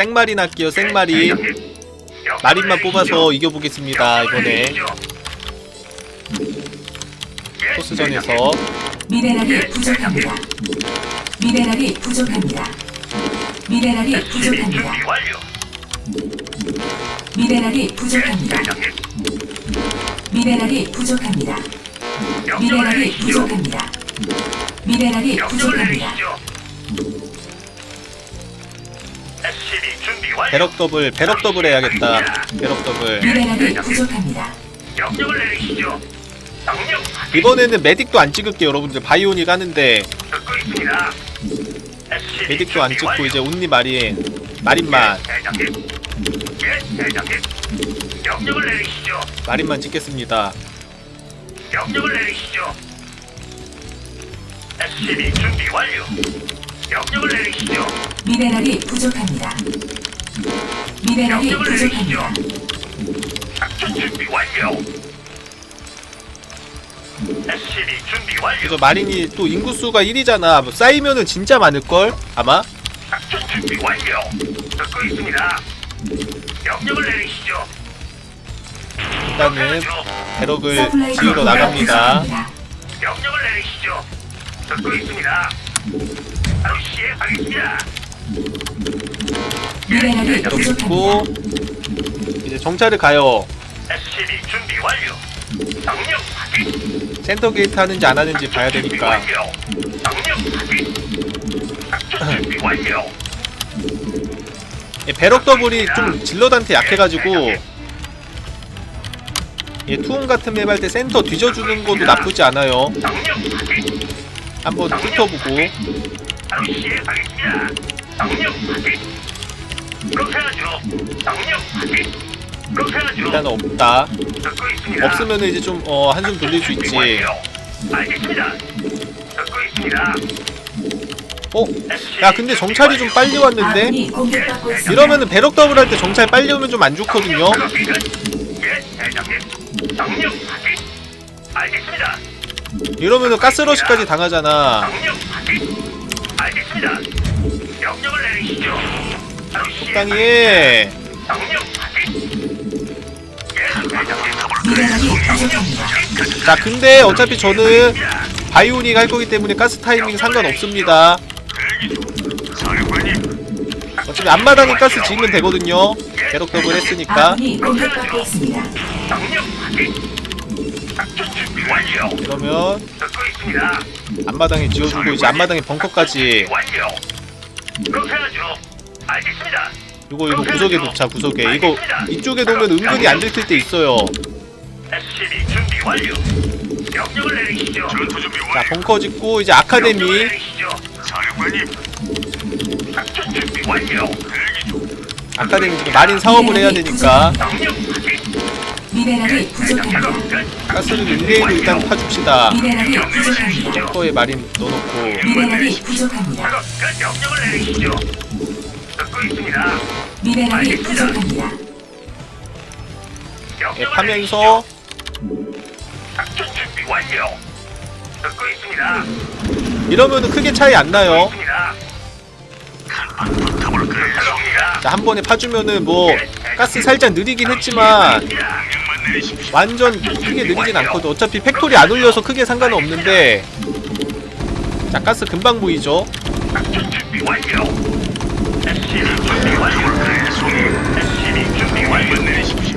생마린 할게요 생마린 마린만 뽑아서 이겨보겠습니다 이번에 토스전에서 미네랄이 부족합니다. 미네랄이 부족합니다. 미네랄이 부족합니다. 미네랄이 부족합니다. 미네랄이 부족합니다. 미네랄이. 부족합니다. 미네랄이 부족합니다. 배럭 더블 배럭 더블 해야겠다 배럭 더블 미네랄이 부족합니다. 명령을 내리시죠. 명령 확인. 이번에는 메딕도 안 찍을게요 여러분들 바이오닉 하는데 듣고 있습니다. SCB 메딕도 안 찍고. 이제 온리 마린 마린만 예, 대장님. 예, 대장님. 명령을 내리시죠. 마린만 찍겠습니다 명령을 내리시죠. SCB 준비 완료. 명령을 내리시죠. 미네랄이 부족합니다. 미네랄이 명령을. 부족합니다. 작전 준비 완료. SCB 준비 그래서. 마린이 또 인구수가 1이잖아 뭐 쌓이면은 진짜 많을걸 아마 작전 준비 완료. 듣고 있습니다. 명령을 내리시죠. 일단은 배럭을 서플라이 지으러 나갑니다 부족합니다. 명령을 내리시죠. 듣고 있습니다. 바로 시행하겠습니다. 미네랄이 부족합니다. 찍고 이제 정찰을 가요 SCB 준비 완료. 명령 확인. 센터 게이트 하는지 안 하는지 봐야 되니까. 명령 확인. 작전 준비 완료. 이 배럭 더블이 좀 질러한테 약해가지고 이 투움 같은 맵 할 때 센터 뒤져주는 것도 나쁘지 않아요 확인. 한번 훑어보고 바로 시행하겠습니다. 명령 확인. 그렇게 하죠. 명령 확인. 그렇게 하죠. 일단 없다 듣고 있습니다. 없으면 이제 좀 어, 한숨 돌릴 수 있지 알겠습니다. 듣고 있습니다. 어? 야 근데 정찰이 좀 빨리 왔는데? 아군이 공격받고 있습니다. 이러면은 배럭 더블 할 때 정찰 빨리 오면 좀 안 좋거든요 예, 대장님. 명령 확인. 알겠습니다. 이러면은 가스러시까지 당하잖아 확인. 알겠습니다. 명령을 내리시죠. 적당히. 해. 자 근데 어차피 저는 바이오닉 할 거기 때문에 가스 타이밍 상관없습니다. 어차피 앞마당에 가스 지으면 되거든요 더블 했으니까 있습니다. 앞마당에 지어주고 이제 앞마당에 벙커까지 완료. 그렇게 하죠. 알겠습니다. 이거 이거 구석에 놓자 구석에 이거 이쪽에 놓으면 은근히 안 들킬 때 있어요 SCB 준비 완료. 명령을 내리시죠. 전투 준비 자 벙커 짓고 이제 아카데미 내리시죠. 사령관님. 작전 준비 완료. 대기 중. 아카데미 지금 마린 사업을 해야 되니까 명령 확인. 미네랄이 부족합니다. 작업 끝. 가스를 릴레이로 일단 파줍시다 미네랄이 부족합니다. 벙커에 마린 넣어놓고 미네랄이 부족합니다. 작업 끝. 명령을 내리시죠. 듣고 있습니다. 미네랄이 부족합니다. 예, 명령을 파면서 내리시죠. 작전 준비 완료. 듣고 있습니다. 이러면은 크게 차이 안 나요 있습니다. 한번 붙어볼까요? 작업입니다. 자한 번에 파주면은 뭐 가스 살짝 느리긴 했지만 명령만 내리십시오. 완전 크게 느리진 않거든 어차피 팩토리 안 올려서 크게 상관은 없는데 자 가스 금방 보이죠 작전 준비 완료. SCB 준비 완료. SCB 준비 완료. 내리십시오.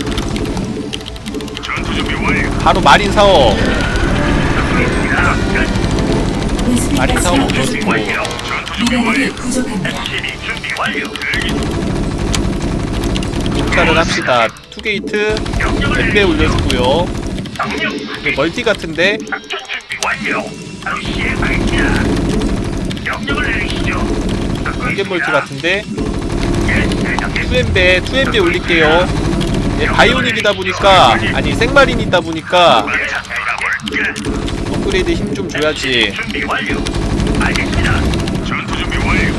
전투 준비 완료. 바로 마린 사업. 마린 사업 베스핀가스가 넣어주고 준비 완료. 전투 준비 미네랄이 완료. 부족합니다. SCB 준비 완료. 정찰을 합시다 투게이트 엠베. 올려주고요 이게. 멀티 같은데 작전 준비 완료. 바로 시행하겠습니다. 명령을 내리시죠. 듣고 공개 멀티 있습니다. 같은데. 투엠베 투엠베 올릴게요 얘 바이오닉이다 보니까 아니 생마린이다 보니까. 업그레이드 힘 좀 줘야지 준비 완료. 알겠습니다. 전투 준비 완료.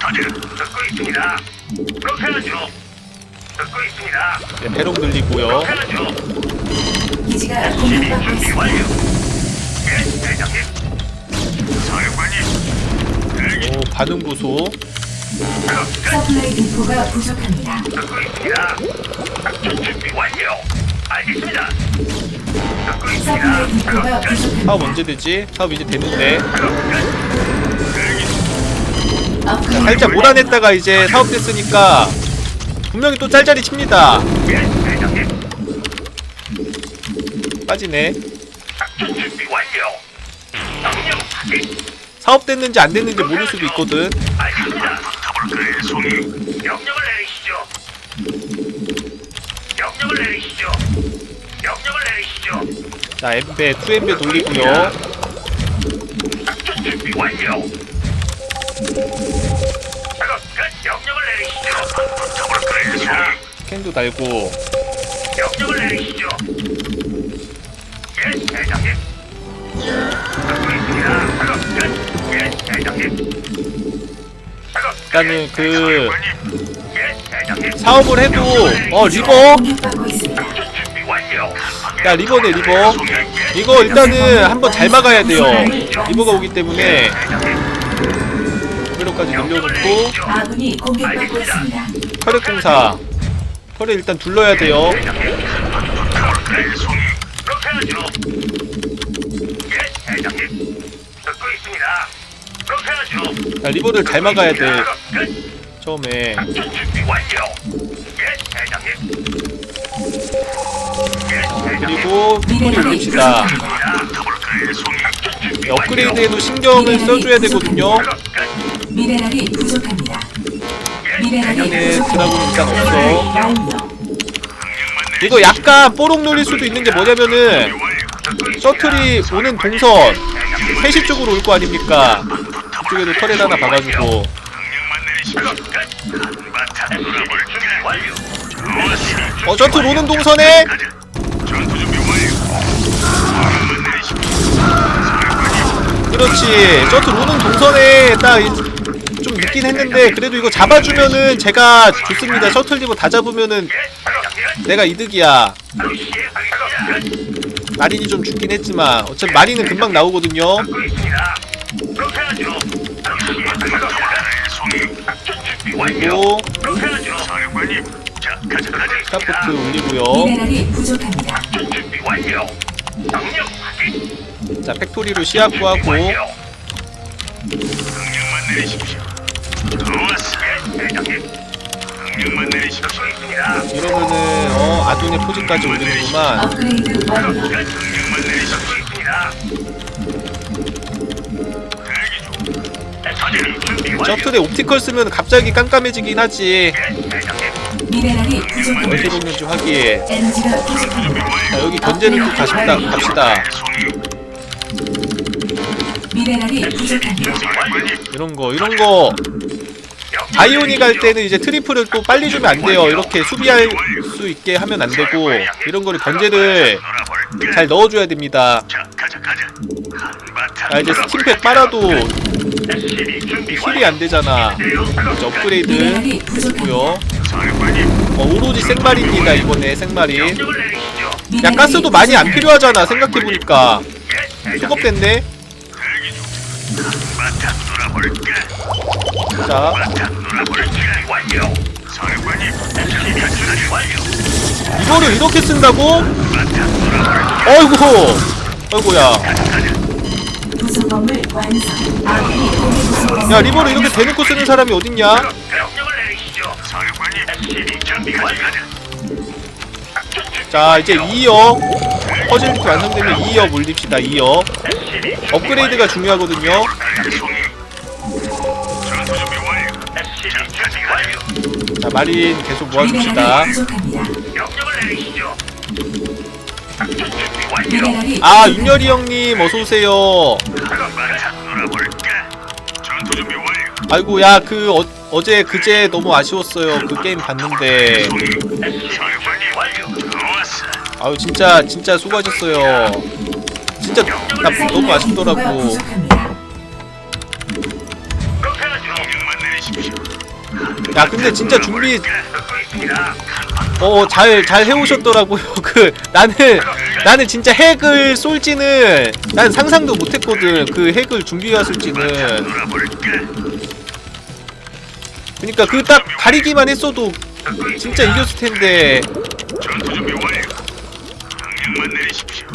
다들 듣고 있습니다. 그렇게 하죠. 듣고 있습니다. 예, 배럭 늘리고요 그렇게 하죠. 기지가 준비 공격받고 준비 있습니다. 완료. 예, 대장님. 사령관님. 대기. 오 반응 보소 서플라이 디포가 부족합니다. 듣고 있습니다. 작전 준비 완료. 알겠습니다. 듣고 있습니다. 서플라이 디포가 사업 부족합니다. 언제 되지? 사업 이제 됐는데 업그레이드 살짝 몰아냈다가 이제 사업 됐으니까 분명히 또 짤짤이 칩니다 예, 대장님. 빠지네 작전 준비 완료. 명령 확인. 사업 됐는지 안 됐는지 모를 수도 있거든 알겠습니다. 송이? 명령을 내리시죠. 명령을 내리시죠. 명령을 내리시죠. 자 엠베 2엠베 돌리고요 작전 준비 완료. 작업 끝. 명령을 내리시죠. 붙어볼까요, 송이? 스캔도 달고 명령을 내리시죠. 예, 대장님. 듣고 있습니다. 작업 끝. 예, 대장님. 일단은 그. 사업을 해도 어 리버. 야 리버네 리버 이거 일단은 한번 잘 막아야 돼요 리버가 오기 때문에 레벨로까지 늘려놓고 아군이 공격받고 있습니다. 혈액 공사 혈액 일단 둘러야 돼요 자, 리버를 잘 막아야 돼. 처음에. 그리고 송이? 작전 준비 업그레이드에도 신경을 써줘야 되거든요. 미네랄이 부족합니다. 예, 미네랄이 부족합니다. 드라군 일단 없어 완료. 이거 약간 뽀록 놀릴 수도 있는 게 뭐냐면은 셔틀이 오는 동선 3시 쪽으로 올 거 아닙니까 그쪽에도 터렛 하나 박아주고. 어 동선에. 전투. 명령만 내리십시오. 그렇지 셔틀 오는 동선에 딱좀 늦긴 했는데 그래도 이거 잡아주면은 제가 좋습니다 셔틀 리버 다 잡으면은 내가 이득이야 마린이 좀 죽긴 했지만 어차피 마린은 금방 나오거든요 그리고 스타포트 올리고요 미네랄이 부족합니다. 자 팩토리로 시야 구하고. 이러면은 어 아둔의 포즈까지 올리는구만 업그레이드 완료. 셔틀에 옵티컬 쓰면 갑자기 깜깜해지긴 하지 미네랄이 부족합니다. 먹는지 확인 에너지가 부족합니다. 자 여기 견제를 또 가십다 갑시다 미네랄이 부족합니다. 이런 거 이런 거 바이오니 갈 때는 이제 트리플을 또 빨리 주면 안 돼요 이렇게 수비할 수 있게 하면 안 되고 이런 거를 견제를 잘 넣어줘야 됩니다. 자 이제 스팀팩 빨아도 힐이 안 되잖아. 이제 업그레이드 미네랄이 부족합니다. 고요. 사령관님, 어, 오로지 생마린이다 이번에 내리시죠. 야 가스도 많이 안. 필요하잖아 생각해보니까. 예, 중. 한바탕 놀아볼까? 자 이거를 이렇게 쓴다고? 어이구. 어이구야. 야 리버를 이렇게 대놓고 쓰는 사람이 어딨냐? 자 이제 완료. 2역 퍼즐리트 완성되면 2역 올립시다 2역 SCB 준비 업그레이드가 중요하거든요. 자 마린 계속 모아줍시다 내리시죠. 작전 준비 완료. 미네랄이 아. 윤열이 형님 어서 오세요 한바탕 놀아볼까? 전투 준비 완료. 아이고 야 그 어, 어제 그제 너무 아쉬웠어요 그 게임 봤는데 사령관님 완료. 좋았어. 아유 진짜 진짜 수고하셨어요 진짜 나 너무 아쉽더라고 부족합니다. 야 근데 진짜 준비 있습니다. 어잘잘 해오셨더라고요 그 나는 나는 진짜 핵을 쏠지는 난 상상도 못했거든 그 핵을 놀아볼까? 그니까 그 딱 가리기만 했어도 진짜 이겼을 텐데 전투 준비 완료. 내리십시오.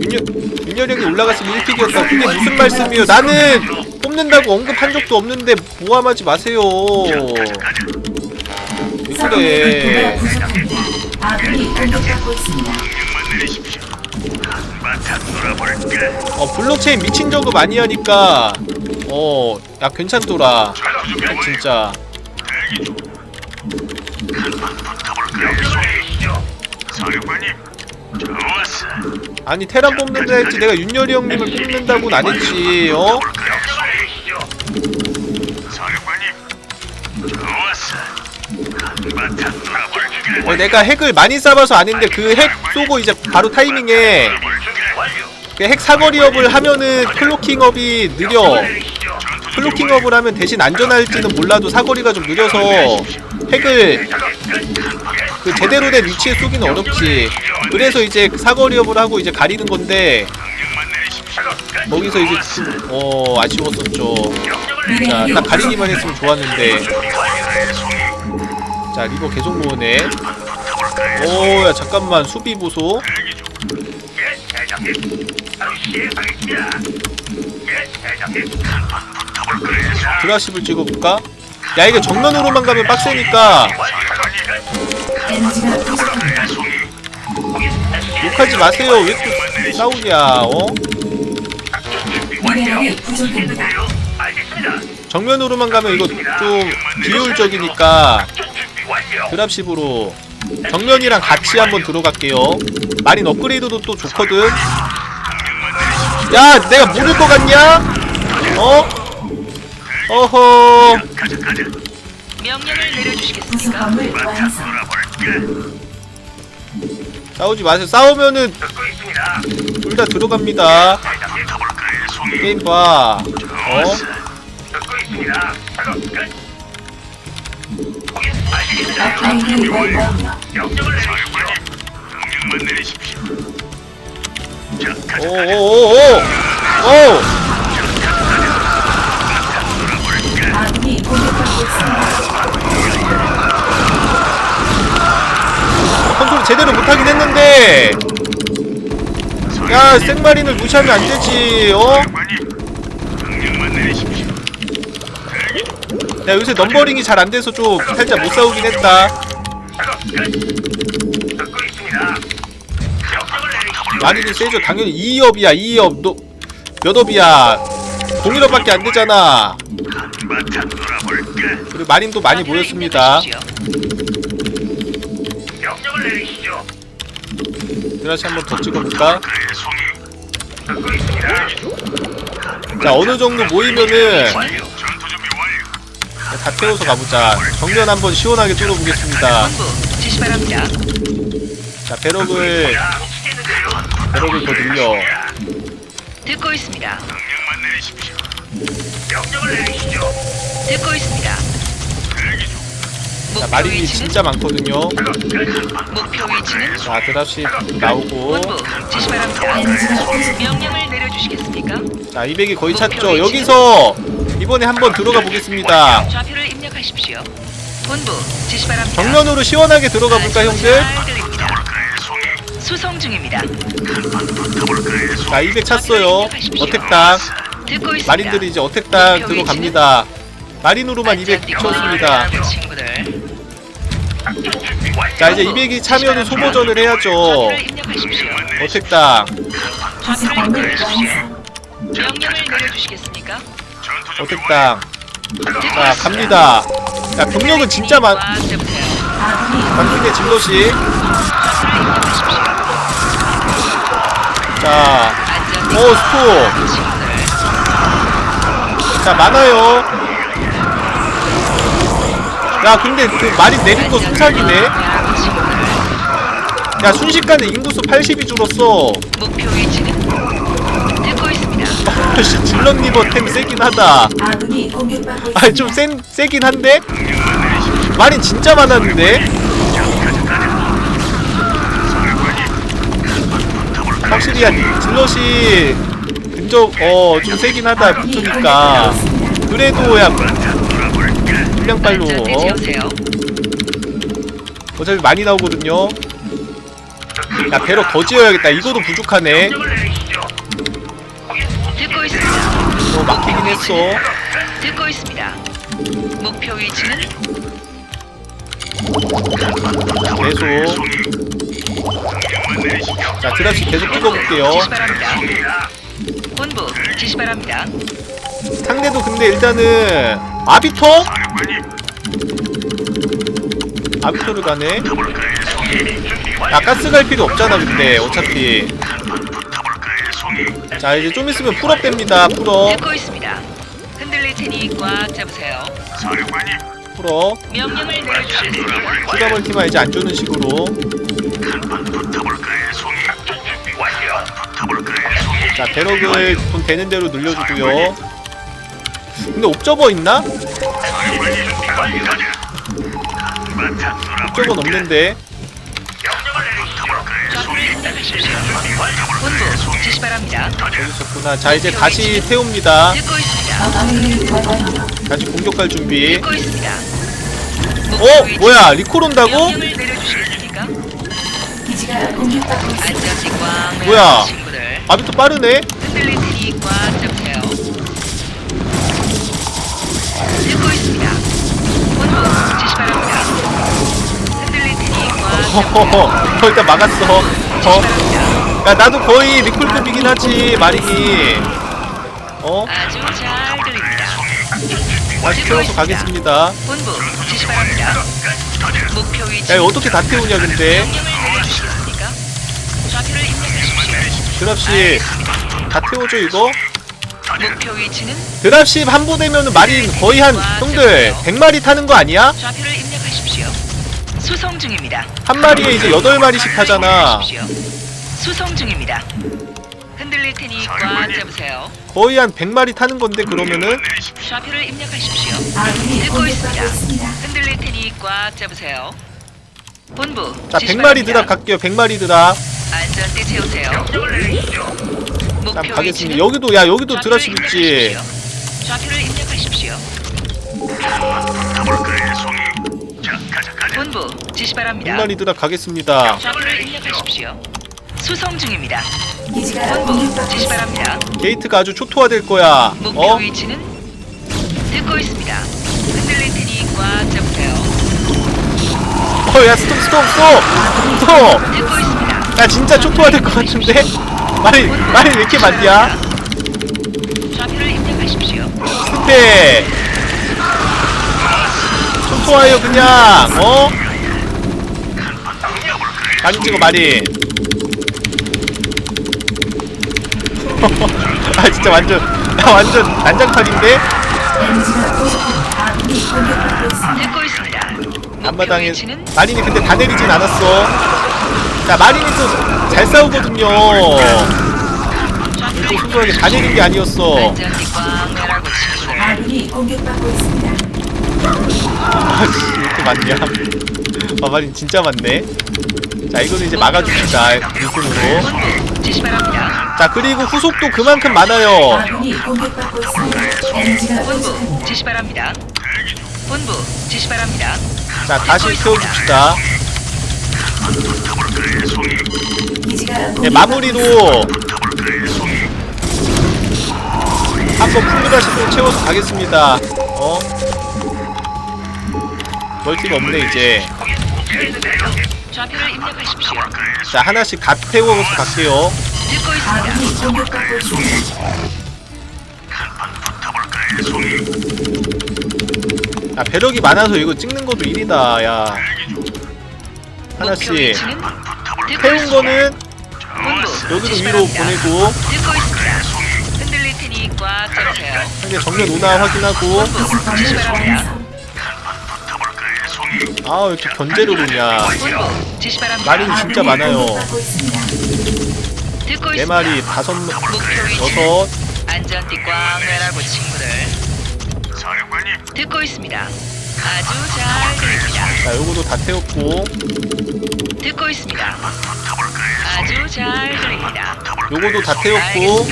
윤열, 윤열형이 올라갔으면 1픽이었다 그게 무슨 말씀이에요 나는 뽑는다고 언급한 적도 없는데 모함하지 마세요 왜 그래? 어 블록체인 미친 저거 많이 하니까 어야 괜찮더라 완료. 진짜. 사령관님. 아니 테란 뽑는다 했지 내가 윤열이 형님을 뽑는다고는 안 했지 어? 어, 내가 핵을 많이 쏴봐서 아는데 그 핵 쏘고 이제 바로 타이밍에 그 핵 사거리업을 하면은 클로킹업이 느려 클로킹업을 하면 대신 안전할지는 몰라도 사거리가 좀 느려서 핵을 그 제대로 된 위치에 쏘기는 어렵지. 그래서 이제 사거리업을 하고 이제 가리는 건데 거기서 이제 좀, 어 아쉬웠었죠. 자 딱 가리기만 했으면 좋았는데. 자 리버 계속 모으네. 오 야 잠깐만. 수비 보소. 드라십을 찍어볼까? 야 이거 정면으로만 가면 빡세니까 욕하지 마세요 왜 또 싸우냐 어? 미네랄이 부족합니다. 정면으로만 가면 이거 좀 비효율적이니까 드랍십으로 정면이랑 같이 한번 들어갈게요 마린 업그레이드도 또 좋거든 야 내가 모를 것 같냐? 어? 어허 명령을 내려주시겠습니까? 완성. 싸우지 마세요 싸우면은 둘다 들어갑니다 게임 봐 어? 업그레이드 완료. 명령만 내리십시오. 자, 가자. 오오오오 오! 컨트롤 제대로 못하긴 했는데 야 생마린을 무시하면 안 되지 어? 야 요새 넘버링이 잘 안 돼서 좀 살짝 못 싸우긴 했다. 마린이 세죠 당연히 2업이야 2업 너몇 업이야 동일업밖에 안 되잖아 한바탕 놀아볼까? 그리고 마린도 많이 모였습니다 드라시 한번 더 찍어볼까? 자 어느 정도 모이면은 완료. 다 태워서 가보자 정면 한번 시원하게 뚫어보겠습니다. 자 배럭을 배럭을 더 늘려 듣고 있습니다. 명령만 내리십시오. 명령을 내리시죠. 듣고 있습니다. 자 마린이 위치는 진짜 많거든요 목표 위치는 자 드랍십 나오고 본부 지시 바랍니다. 에너지가 부족합니다. 명령을 내려주시겠습니까? 자 200이 거의 찼죠 여기서 이번에 한번 들어가 보겠습니다 좌표를 입력하십시오. 본부 지시 바랍니다. 정면으로 시원하게 들어가 볼까 형들? 잘 들립니다. 수송 중입니다. 자 200 찼어요 어택당 듣고 있습니다. 마린들이 이제 어택당 들어갑니다 마린으로만 200 안전띠 채웠습니다 그 친구들. 자 이제 200이 차면은 소모전을 해야죠. 어택당? 어택당 자 갑니다 야 병력은 진짜 많꽉 잡으세요. 아군이 방식의 질럿이 좌표를 입력하십시오. 자 안전띠 오, 스톱. 자 많아요 야 근데 그 마린 내린 거 순삭이네. 야 순식간에 인구수 80이 줄었어 목표 위치는 듣고 있습니다. 씨 질럿 리버 템 세긴 하다 아군이 공격받고 있습니다. 아니 좀 센, 세긴 한데? 마린 진짜 많았는데? 확실히 야 질럿이 근접 어좀 세긴 하다 붙으니까. 그래도 야 물량빨로 어? 채우세요. 어차피 많이 나오거든요 야 배럭 더 지어야겠다 이거도 부족하네. 듣고 있습니다. 어 막히긴 했어 듣고 있습니다. 목표 위치는 계속. 자 드랍시 계속 찍어볼게요 지시 바랍니다. 본부 지시 바랍니다. 상대도 근데 일단은 아비터? 아비터를 가네. 야 가스 갈 필요 없잖아 근데 어차피? 자 이제 좀 있으면 풀업 됩니다 풀업 듣고 있습니다. 흔들릴 테니 꽉 잡으세요. 사령관님, 풀업 명령을 내려주십니까? 추가 멀티만 이제 안 주는 식으로 붙어볼까요, 송이? 준비 완료. 붙어볼까요, 송이? 자 배럭을 돈 되는 대로 늘려주고요 근데 옵저버 있나? 놀아볼까? 없는데 명령을 내리시죠. 좌표를 입력하십시오. 본부 지시 바랍니다. 있었구나 자 이제 다시 태웁니다 듣고 있습니다. 다시 공격할 준비 듣고 있습니다. 어? 뭐야 리콜 온다고? 명령을 내려주시겠습니까? 기지가 공격받고 있습니다. 안전지 꽉 매라 뭐야? 친구들 아비터 빠르네? 흔들릴 테니 꽉 잡으세요. 듣고 있습니다. 본부 지시 바랍니다. 흔들릴 테니 꽉 잡으세요. 허허허 일단 막았어 어? 야 나도 거의 리콜급이긴 하지 마린이 어? 아주 잘 들립니다. 다시 태워서 가겠습니다 본부 지시 바랍니다. 목표 위치 야 이거 어떻게 다 태우냐 근데 명령을 내려주시겠습니까? 좌표를 입력하십시오. 드랍십 다 태워줘 이거? 목표 위치는 드랍십 한 부대면은 마린 거의 한 형들 100마리 타는 거 아니야? 좌표를 입력하십시오. 수송 중입니다. 한 마리에 이제 8마리씩 타잖아 수송 중입니다. 흔들릴 테니 꽉 잡으세요. 거의 한 100마리 타는 건데 그러면은 좌표를 입력하십시오. 아군이 듣고 공격받고 있습니다. 있습니다. 흔들릴 테니 꽉 잡으세요. 본부. 자 지시 100마리 바랍니다. 드랍 갈게요 100마리 드랍 안전대 채우세요. 자 목표 가겠습니다 위치는 여기도 야 여기도 좌표를 드랍십 있지 입력하십시오. 좌표를 입력하십시오. 붙어볼까요, 송이? 자, 가자, 가자. 본부 지시 바랍니다. 100마리 드랍 가겠습니다 좌표를 입력하십시오. 수송 중입니다. 기지가 본부 공격받고 지시 있습니다. 바랍니다. 게이트가 아주 초토화될 거야 목표 어? 위치는 듣고 있습니다. 흔들릴 테니 꽉 잡으세요. 어야 스톱 스톱 스톱 스톱 듣고 있습니다. 야 진짜 초토화될 것 같은데? 말이 말이 왜 이렇게 많냐? 좌표를 입력하십시오. 스페 초토화해요 그냥 어? 많이 찍어 말이 아 진짜 완전 야 완전 난장판인데? 듣고 있습니다. 목표 앞마당에 위치는 마린이 근데 다 내리진 않았어 자 마린이 또 잘 싸우거든요 이렇게 소소하게 다 내린 게 아니었어. 아군이 공격받고 있습니다. 아씨 왜 이렇게 많냐 아 마린 진짜 많네 자 이거는 이제 지시 바랍니다. 자 그리고 후속도 그만큼 많아요 아군이 공격받고 있습니다. 에너지가 본부. 지시 바랍니다. 본부 지시 바랍니다. 자 다시 태워줍시다 네, 공격받고 마무리로 한번 풀로 다시 또 채워서 가겠습니다 어? 멀티가 없네 이제. 자 하나씩 다 태워서 갈게요. 야 배럭이 많아서 이거 찍는 것도 일이다 야 하나씩 태운. 거는 지시 위로. 보내고 듣고 있습니다. 흔들릴 테니 꽉 잡으세요. 상대 정면 오나 확인하고 본부 지시 부속범을 바랍니다. 완성. 아왜 이렇게 견제를 오냐 본부 지시 바랍니다. 마린이 진짜 많아요 공격받고 있습니다. 듣고 네 있습니다. 마리 다섯 목표 여섯 안전띠 꽉 매라고 친구들. 사령관님, 듣고 있습니다. 아주 잘 들립니다. 자 요거도 다 태웠고 듣고 있습니다. 아주 잘 들립니다. 요거도 다 태웠고.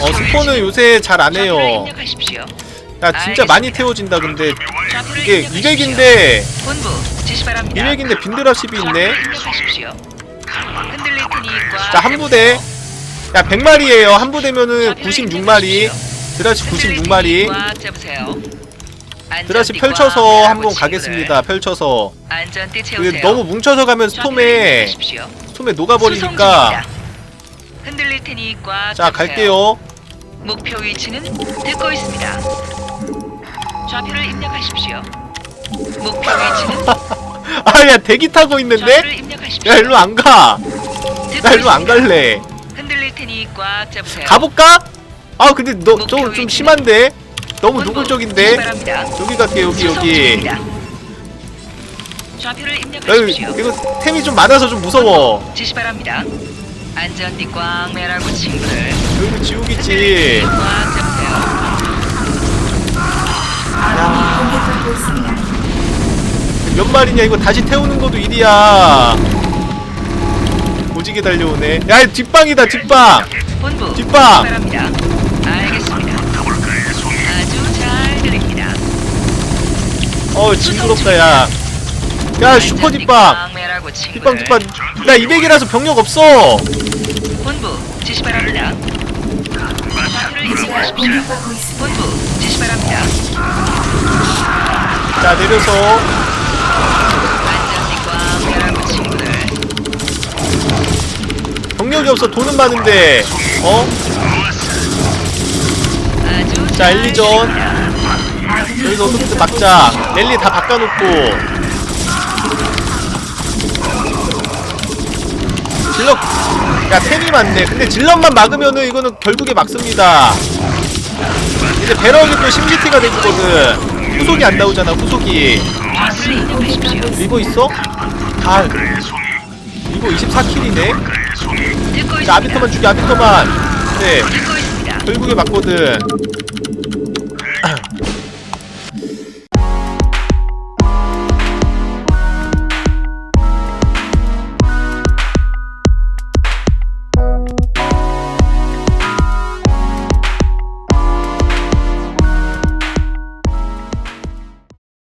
어 위치는 요새 잘 안 좌표를 해요 입력하십시오. 야 진짜 많이 태워진다 근데 좌표를 이게 입력하십시오. 200인데 본부 지시 바랍니다. 200인데 빈드랍십이 있네 좌표를 입력하십시오. 흔들릴 테니 꽉자한 부대 야 100마리에요 한 부대면은 96마리 드라시 96마리 꽉 잡으세요. 드라시 안전띠 펼쳐서 꽉 한번 가겠습니다 펼쳐서. 안전띠 채우세요. 너무 뭉쳐서 가면 좌표를 스톰에 입력하십시오. 스톰에 녹아버리니까. 흔들릴 테니 꽉 자. 갈게요 목표 위치는 듣고 있습니다. 좌표를 입력하십시오. 목표 위치는 아 야 대기 타고 있는데 입력하십시오. 야 일로 안 가 듣고 나 일로 안 있습니다. 갈래 흔들릴 테니 꽉 잡으세요. 가볼까? 아 근데 너 목표 좀 심한데 너무 노골적인데. 여기 갈게 여기 여기. 좌표를 야, 입력하십시오. 이거 템이 좀 많아서 좀 무서워 지시 바랍니다. 안전띠 꽉 매라고 친구들. 여기도 지옥이지 꽉 잡으세요. 아군이 공격받고 있습니다. 몇 마리냐 이거 다시 태우는 것도 일이야 오지게 달려오네 야 뒷방이다 뒷방 본부 뒷방! 지시 바랍니다. 알겠습니다. 아주 잘 들립니다. 어 징그럽다 야 야 슈퍼 뒷방 뒷방 친구들. 뒷방 나 200이라서 병력 없어 본부 지시 바랍니다. 좌표를 기지가 입력하십시오. 공격받고 있습니다. 본부 지시 바랍니다. 자 내려서 안전띠 꽉 매라고 친구들. 병력이 없어 돈은 많은데 어? 아주 자, 잘 엘리전. 들립니다. 여기서 어떻게든 막자 랠리 다 바꿔놓고 질럿 야 템이 많네 근데 질럿만 막으면은 이거는 결국에 막습니다 이제 배럭이 또 심시티가 되거든 후속이 안 나오잖아 후속이. 리버 있어? 아 리버 24킬이네 듣고 자. 아비터만 죽여 아비터만 네. 결국에 맞거든